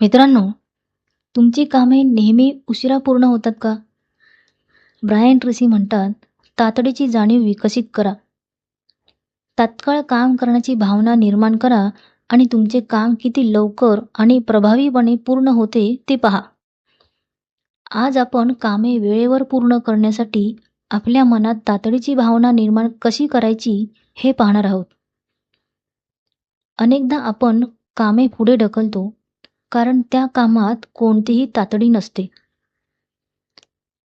मित्रांनो तुमची कामे नेहमी उशिरा पूर्ण होतात का? ब्रायन ट्रेसी म्हणतात तातडीची जाणीव विकसित करा. तात्काळ काम करण्याची भावना निर्माण करा आणि तुमचे काम किती लवकर आणि प्रभावीपणे पूर्ण होते ते पहा. आज आपण कामे वेळेवर पूर्ण करण्यासाठी आपल्या मनात तातडीची भावना निर्माण कशी करायची हे पाहणार आहोत. अनेकदा आपण कामे पुढे ढकलतो कारण त्या कामात कोणतीही तातडी नसते.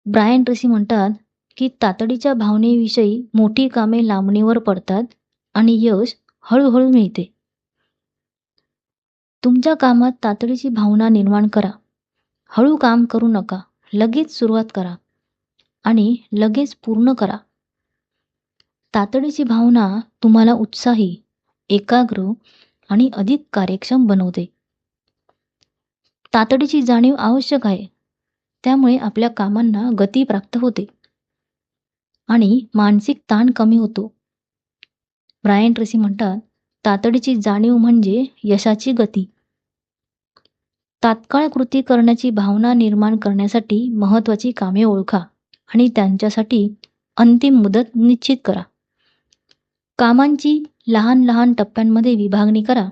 ब्रायन ट्रेसी म्हणतात की तातडीच्या भावनेविषयी मोठी कामे लांबणीवर पडतात आणि यश हळूहळू मिळते. तुमच्या कामात तातडीची भावना निर्माण करा. हळू काम करू नका. लगेच सुरुवात करा. आणि लगेच पूर्ण करा. तातडीची भावना तुम्हाला उत्साही एकाग्र आणि अधिक कार्यक्षम बनवते. तातडीची जाणीव आवश्यक आहे. त्यामुळे आपल्या कामांना गती प्राप्त होते. आणि मानसिक ताण कमी होतो. ब्रायन ट्रेसी म्हणतात तातडीची जाणीव म्हणजे यशाची गती. तात्काळ कृती करण्याची भावना निर्माण करण्यासाठी महत्त्वाची कामे ओळखा आणि त्यांच्यासाठी अंतिम मुदत निश्चित करा. कामांची लहान लहान टप्प्यांमध्ये विभागणी करा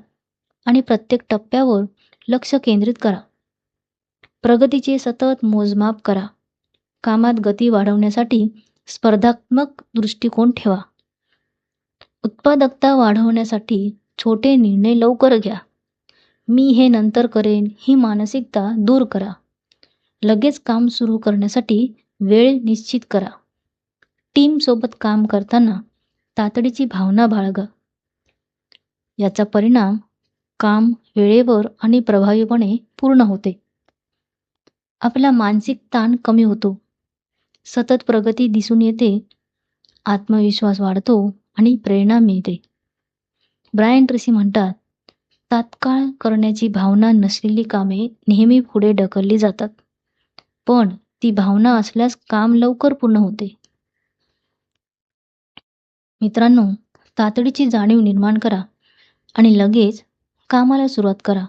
आणि प्रत्येक टप्प्यावर लक्ष केंद्रित करा. प्रगतीचे सतत मोजमाप करा. कामात गती वाढवण्यासाठी स्पर्धात्मक दृष्टिकोन ठेवा. उत्पादकता वाढवण्यासाठी छोटे निर्णय लवकर घ्या. मी हे नंतर करेन ही मानसिकता दूर करा. लगेच काम सुरू करण्यासाठी वेळ निश्चित करा. टीमसोबत काम करताना तातडीची भावना बाळगा. याचा परिणाम काम वेळेवर आणि प्रभावीपणे पूर्ण होते. आपला मानसिक ताण कमी होतो. सतत प्रगती दिसून येते आत्मविश्वास वाढतो आणि प्रेरणा मिळते. ब्रायन ट्रेसी म्हणतात तात्काळ करण्याची भावना नसलेली कामे नेहमी पुढे ढकलली जातात. पण ती भावना असल्यास काम लवकर पूर्ण होते. मित्रांनो तातडीची जाणीव निर्माण करा आणि लगेच कामाला सुरुवात करा.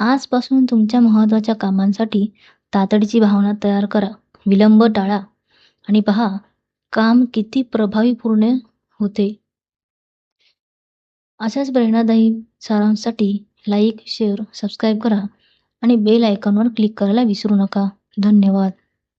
आजपासून तुमच्या महत्त्वाच्या कामांसाठी तातडीची भावना तयार करा. विलंब टाळा. आणि पहा काम किती प्रभावीपूर्ण होते. अशाच प्रेरणादायी सारांसाठी लाईक शेअर सबस्क्राईब करा. आणि बेल आयकॉनवर क्लिक करायला विसरू नका. धन्यवाद.